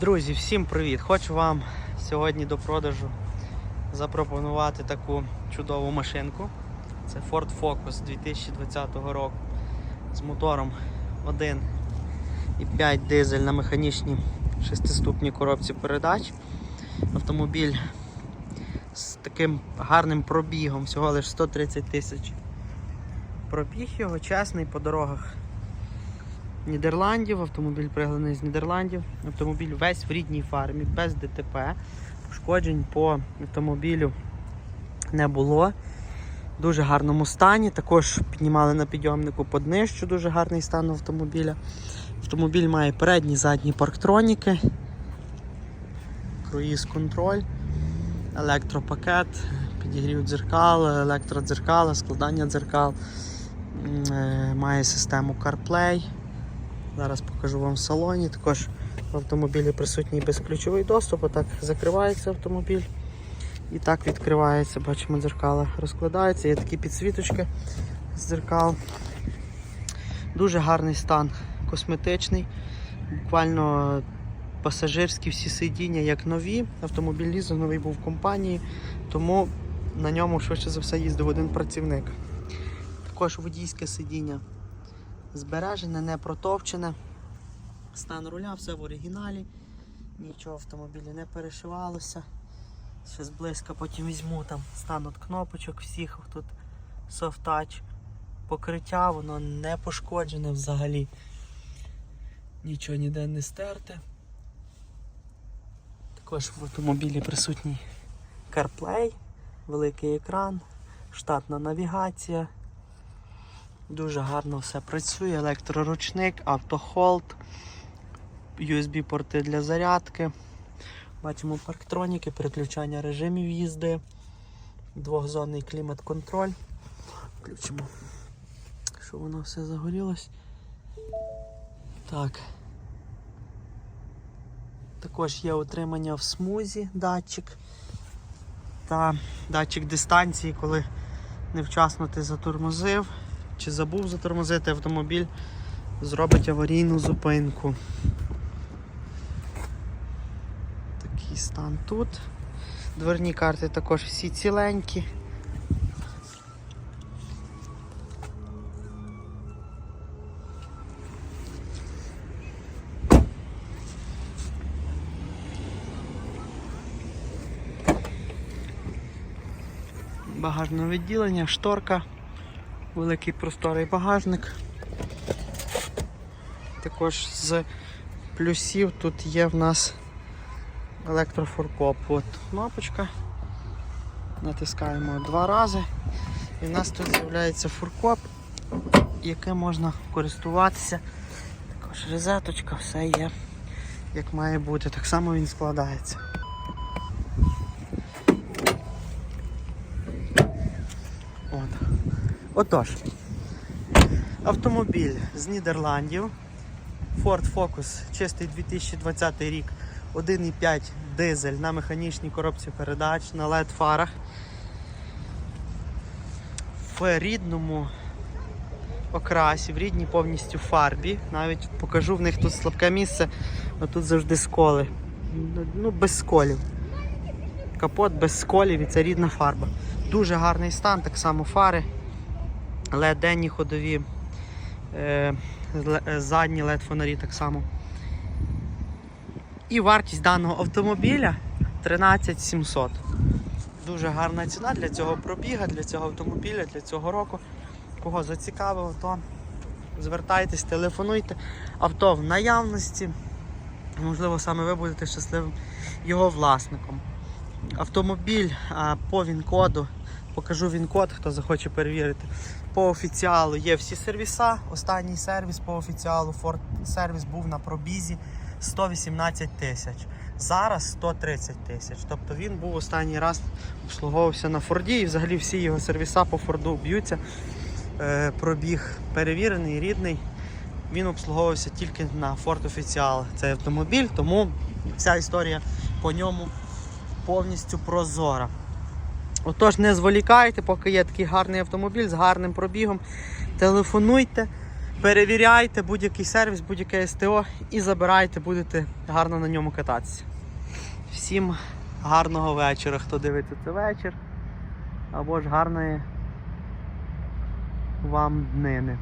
Друзі, всім привіт! Хочу вам сьогодні до продажу запропонувати таку чудову машинку. Це Ford Focus 2020 року з мотором 1,5 дизель на механічній шестиступній коробці передач. Автомобіль з таким гарним пробігом, всього лише 130 тисяч. Пробіг його чесний по дорогах Нідерландів, автомобіль пригнаний з Нідерландів. Автомобіль весь в рідній фармі, без ДТП. Пошкоджень по автомобілю не було. В дуже гарному стані. Також піднімали на підйомнику поднищу, дуже гарний стан автомобіля. Автомобіль має передні задні парктроніки, круїз контроль, електропакет, підігрів дзеркал, електродзеркала, складання дзеркал. Е, Має систему CarPlay. Зараз покажу вам в салоні. Також в автомобілі присутній безключовий доступ. Отак закривається автомобіль. І так відкривається, бачимо, дзеркала розкладаються. Є такі підсвіточки з дзеркал. Дуже гарний стан косметичний. Буквально пасажирські всі сидіння як нові. Автомобіль лізинговий був в компанії, тому на ньому швидше за все їздив один працівник. Також водійське сидіння збережене, не протовчене. Стан руля, все в оригіналі. Нічого в автомобілі не перешивалося. Ще зблизька потім візьму там стан от кнопочок всіх тут touch. Покриття, воно не пошкоджене взагалі. Нічого ніде не стерте. Також в автомобілі присутній CarPlay, великий екран, штатна навігація. Дуже гарно все працює, електроручник, автохолд, USB-порти для зарядки. Бачимо парктроніки, переключання режимів їзди, двохзонний клімат-контроль. Включимо, щоб воно все загорілось. Так. Також є утримання в смузі датчик та датчик дистанції, коли невчасно ти затормозив чи забув затормозити автомобіль, зробить аварійну зупинку. Такий стан тут. Дверні карти також всі ціленькі. Багажне відділення, шторка великий просторий багажник. Також з плюсів тут є в нас електрофоркоп. От кнопочка. Натискаємо два рази. І в нас тут з'являється фуркоп, яким можна користуватися. Також розеточка, все є як має бути. Так само він складається. От. Отож, автомобіль з Нідерландів. Ford Focus, чистий 2020 рік, 1,5 дизель на механічній коробці передач, на LED фарах. В рідному окрасі, в рідній повністю фарбі. Навіть покажу в них тут слабке місце, але тут завжди сколи. Ну, без сколів. Капот без сколів і це рідна фарба. Дуже гарний стан, так само фари. LED денні ходові, е, е, задні LED фонарі так само. І вартість даного автомобіля 13 700. Дуже гарна ціна для цього пробіга, для цього автомобіля, для цього року. Кого зацікавило, то звертайтесь, телефонуйте. Авто в наявності. Можливо, саме ви будете щасливим його власником. Автомобіль по ВІН-коду покажу він-код, хто захоче перевірити. По офіціалу є всі сервіса. Останній сервіс по офіціалу Ford сервіс був на пробізі 118 тисяч. Зараз 130 тисяч. Тобто він був останній раз обслуговувався на Форді і взагалі всі його сервіса по Форду б'ються. Е, пробіг перевірений, рідний. Він обслуговувався тільки на Ford Офіціал. Цей автомобіль, тому вся історія по ньому повністю прозора. Отож, не зволікайте, поки є такий гарний автомобіль з гарним пробігом. Телефонуйте, Перевіряйте будь-який сервіс, будь-яке СТО і забирайте, будете гарно на ньому кататися. Всім гарного вечора, хто дивиться це вечір. Або ж гарної вам днини.